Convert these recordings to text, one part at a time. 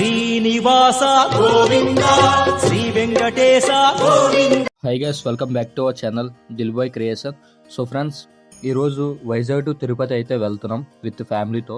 Srinivasa Govinda Sri Venkatesa Govinda. Hi guys welcome back to our channel Dil boy creation so friends ఈరోజు Vizag to Tirupati అయితే వెళ్తున్నాం with ఫ్యామిలీతో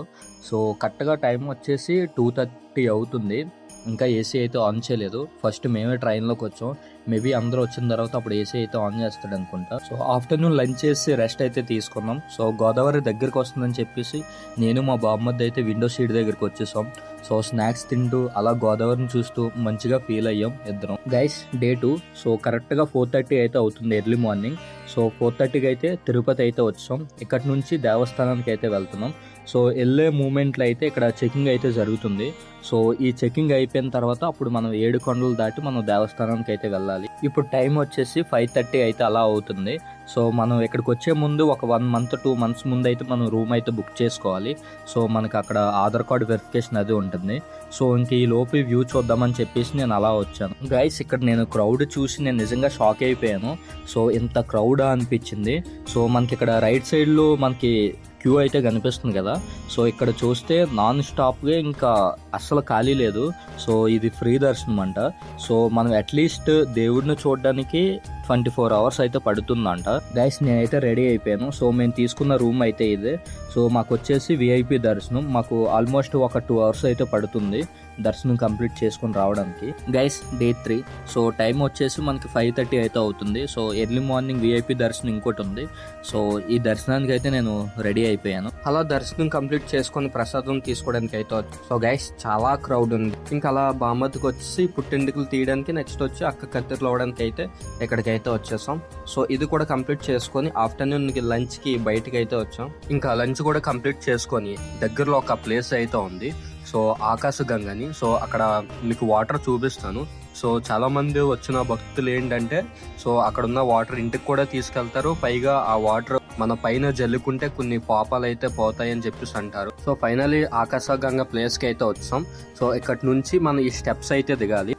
so కరెక్ట్గా time వచ్చేసి two thirty అవుతుంది. ఇంకా ఏసీ అయితే ఆన్ చేయలేదు. ఫస్ట్ మేమే ట్రైన్లోకి వచ్చాం. మేబీ అందరూ వచ్చిన తర్వాత అప్పుడు ఏసీ అయితే ఆన్ చేస్తాడు అనుకుంటా. సో ఆఫ్టర్నూన్ లంచ్ చేసి రెస్ట్ అయితే తీసుకున్నాం. సో గోదావరి దగ్గరికి వస్తుందని చెప్పేసి నేను మా బామ్మద్ది అయితే విండో సీట్ దగ్గరికి వచ్చేసాం. సో స్నాక్స్ తింటూ అలా గోదావరిని చూస్తూ మంచిగా ఫీల్ అయ్యాం ఇద్దరం. Guys day two. సో కరెక్ట్గా ఫోర్ థర్టీ అయితే అవుతుంది ఎర్లీ మార్నింగ్. సో ఫోర్ థర్టీకి అయితే తిరుపతి అయితే వచ్చాం. ఇక్కడ నుంచి దేవస్థానానికి అయితే వెళ్తున్నాం. సో వెళ్ళే మూమెంట్లో అయితే ఇక్కడ చెకింగ్ అయితే జరుగుతుంది. సో ఈ చెకింగ్ అయిపోయిన తర్వాత అప్పుడు మనం ఏడు కొండలు దాటి మనం దేవస్థానానికి అయితే వెళ్ళాలి. ఇప్పుడు టైం వచ్చేసి ఫైవ్ థర్టీ అయితే అలా అవుతుంది. సో మనం ఇక్కడికి వచ్చే ముందు ఒక వన్ మంత్ టూ మంత్స్ ముందు అయితే మనం రూమ్ అయితే బుక్ చేసుకోవాలి. సో మనకు అక్కడ ఆధార్ కార్డ్ వెరిఫికేషన్ అది ఉంటుంది. సో ఇంక ఈ లోపు వ్యూ చూద్దామని చెప్పేసి నేను అలా వచ్చాను. గైస్ ఇక్కడ నేను క్రౌడ్ చూసి నేను నిజంగా షాక్ అయిపోయాను. సో ఇంత క్రౌడ్ అనిపించింది. సో మనకి ఇక్కడ రైట్ సైడ్లో మనకి క్యూ అయితే కనిపిస్తుంది కదా. సో ఇక్కడ చూస్తే నాన్ స్టాప్గా ఇంకా అస్సలు ఖాళీ లేదు. సో ఇది ఫ్రీ దర్శనం అంట. సో మనం అట్లీస్ట్ దేవుడిని చూడడానికి ట్వంటీ ఫోర్ అవర్స్ అయితే పడుతుందంట. గైస్ నేనైతే రెడీ అయిపోయాను. సో మేము తీసుకున్న రూమ్ అయితే ఇదే. సో మాకు వచ్చేసి విఐపి దర్శనం. మాకు ఆల్మోస్ట్ ఒక టూ అవర్స్ అయితే పడుతుంది దర్శనం కంప్లీట్ చేసుకుని రావడానికి. Guys day three. So time వచ్చేసి మనకి ఫైవ్ థర్టీ అయితే అవుతుంది. సో ఎర్లీ మార్నింగ్ విఐపి దర్శనం ఇంకోటి ఉంది. సో ఈ దర్శనానికి అయితే నేను రెడీ అయిపోయాను. అలా దర్శనం కంప్లీట్ చేసుకొని ప్రసాదం తీసుకోవడానికి అయితే సో గైస్ చాలా క్రౌడ్ ఉంది. ఇంకా అలా బామ్మద్కి వచ్చి పుట్టింటికలు తీయడానికి నెక్స్ట్ వచ్చి అక్క కత్తిరలు అవడానికి అయితే ఇక్కడికైతే వచ్చేసాం. సో ఇది కూడా కంప్లీట్ చేసుకొని ఆఫ్టర్నూన్ లంచ్కి బయటకి అయితే వచ్చాం. ఇంకా లంచ్ కూడా కంప్లీట్ చేసుకొని దగ్గరలో ఒక ప్లేస్ అయితే ఉంది. సో ఆకాశ గంగని సో అక్కడ మీకు వాటర్ చూపిస్తాను. సో చాలా మంది వచ్చిన భక్తులు ఏంటంటే సో అక్కడ ఉన్న వాటర్ ఇంటికి కూడా తీసుకెళ్తారు. పైగా ఆ వాటర్ మన పైన జల్లుకుంటే కొన్ని పాపాలు అయితే పోతాయని చెప్పేసి అంటారు. సో ఫైనలీ ఆకాశ ప్లేస్కి ప్లేస్కి అయితే వచ్చాం. సో ఇక్కడ నుంచి మనం ఈ స్టెప్స్ అయితే దిగాలి.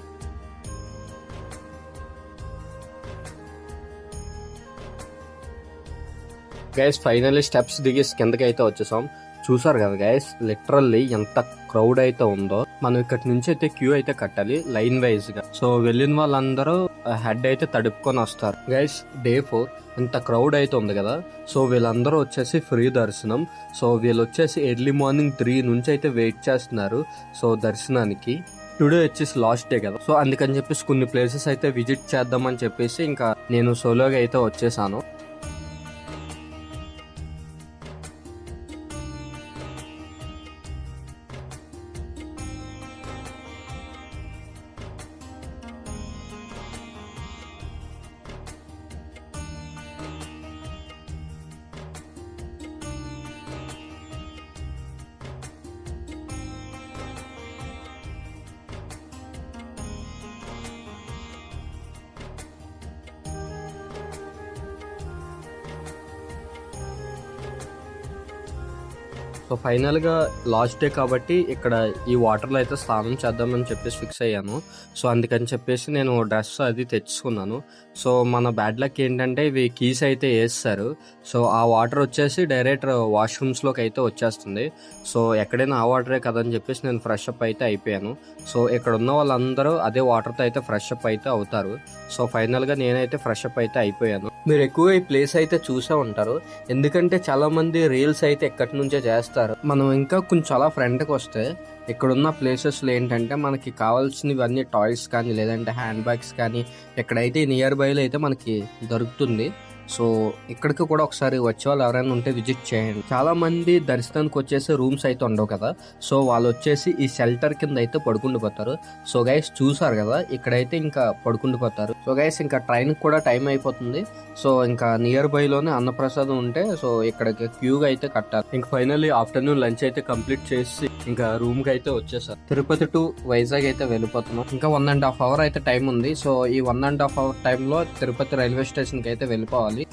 గైస్ ఫైనలీ స్టెప్స్ దిగి కిందకి అయితే వచ్చేసాం. చూసారు కదా గైస్ లిటరల్లీ ఎంత క్రౌడ్ అయితే ఉందో. మనం ఇక్కడ నుంచి అయితే క్యూ అయితే కట్టాలి లైన్ వైజ్గా. సో వెళ్ళిన వాళ్ళందరూ హెడ్ అయితే తడుపుకొని వస్తారు. గైస్ డే ఫోర్ ఇంత క్రౌడ్ అయితే ఉంది కదా. సో వీళ్ళందరూ వచ్చేసి ఫ్రీ దర్శనం. సో వీళ్ళు వచ్చేసి ఎర్లీ మార్నింగ్ త్రీ నుంచి అయితే వెయిట్ చేస్తున్నారు. సో దర్శనానికి. టుడే వచ్చేసి లాస్ట్ డే కదా. సో అందుకని చెప్పేసి కొన్ని ప్లేసెస్ అయితే విజిట్ చేద్దామని చెప్పేసి ఇంకా నేను సోలోగా అయితే వచ్చేసాను. సో ఫైనల్గా లాస్ట్ డే కాబట్టి ఇక్కడ ఈ వాటర్లో అయితే స్నానం చేద్దామని చెప్పేసి ఫిక్స్ అయ్యాను. సో అందుకని చెప్పేసి నేను డ్రెస్ అది తెచ్చుకున్నాను. సో మన బ్యాడ్ లక్ ఏంటంటే ఇవి కీస్ అయితే వేస్తారు సో ఆ వాటర్ వచ్చేసి డైరెక్ట్ వాష్రూమ్స్లోకి అయితే వచ్చేస్తుంది. సో ఎక్కడైనా ఆ వాటరే కదని చెప్పేసి నేను ఫ్రెష్ అప్ అయితే అయిపోయాను. సో ఇక్కడ ఉన్న వాళ్ళందరూ అదే వాటర్తో అయితే ఫ్రెష్ అప్ అయితే అవుతారు. సో ఫైనల్గా నేనైతే ఫ్రెష్ అప్ అయితే అయిపోయాను. మీరు ఎక్కువ ఈ ప్లేస్ అయితే చూసే ఉంటారు. ఎందుకంటే చాలామంది రీల్స్ అయితే ఎక్కడి నుంచే చేస్తారు. మనం ఇంకా కొంచెం అలా ఫ్రంట్కి వస్తే ఇక్కడున్న ప్లేసెస్లో ఏంటంటే మనకి కావాల్సినవన్నీ టాయ్స్ కానీ లేదంటే హ్యాండ్ బ్యాగ్స్ కానీ ఎక్కడైతే నియర్ బైలో అయితే మనకి దొరుకుతుంది. సో ఇక్కడికి కూడా ఒకసారి వచ్చే వాళ్ళు ఎవరైనా ఉంటే విజిట్ చేయండి. చాలా మంది దర్శనానికి వచ్చేసి రూమ్స్ అయితే ఉండవు కదా. సో వాళ్ళు వచ్చేసి ఈ షెల్టర్ కింద అయితే పడుకుండిపోతారు. సో గైస్ చూసారు కదా ఇక్కడైతే ఇంకా పడుకుండిపోతారు. సో గైస్ ఇంకా ట్రైన్ కూడా టైం అయిపోతుంది. సో ఇంకా నియర్ బైలోనే అన్నప్రసాదం ఉంటే సో ఇక్కడికి క్యూగా అయితే కట్టాలి. ఇంకా ఫైనల్లీ ఆఫ్టర్నూన్ లంచ్ అయితే కంప్లీట్ చేసి ఇంకా రూమ్కి అయితే వచ్చేసారు. తిరుపతి టు వైజాగ్ అయితే వెళ్ళిపోతున్నాం. ఇంకా వన్ అండ్ హాఫ్ అవర్ అయితే టైం ఉంది. సో ఈ వన్ అండ్ హాఫ్ అవర్ టైంలో తిరుపతి రైల్వే స్టేషన్కి అయితే వెళ్ళిపోవాలి.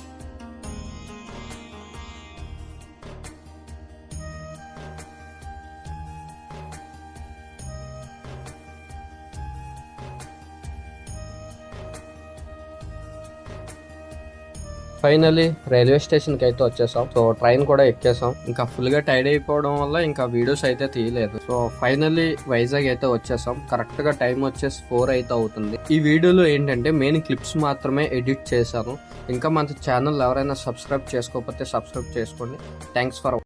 ఫైనలీ రైల్వే స్టేషన్కి అయితే వచ్చేసాం. సో ట్రైన్ కూడా ఎక్కేసాం. ఇంకా ఫుల్గా టైర్డ్ అయిపోవడం వల్ల ఇంకా వీడియోస్ అయితే తీయలేదు. సో ఫైనలీ వైజాగ్ అయితే వచ్చేసాం. కరెక్ట్గా టైం వచ్చేసి ఫోర్ అయితే అవుతుంది. ఈ వీడియోలో ఏంటంటే మెయిన్ క్లిప్స్ మాత్రమే ఎడిట్ చేశాను. ఇంకా మన ఛానల్ ఎవరైనా సబ్స్క్రైబ్ చేసుకోకపోతే సబ్స్క్రైబ్ చేసుకోండి. Thanks for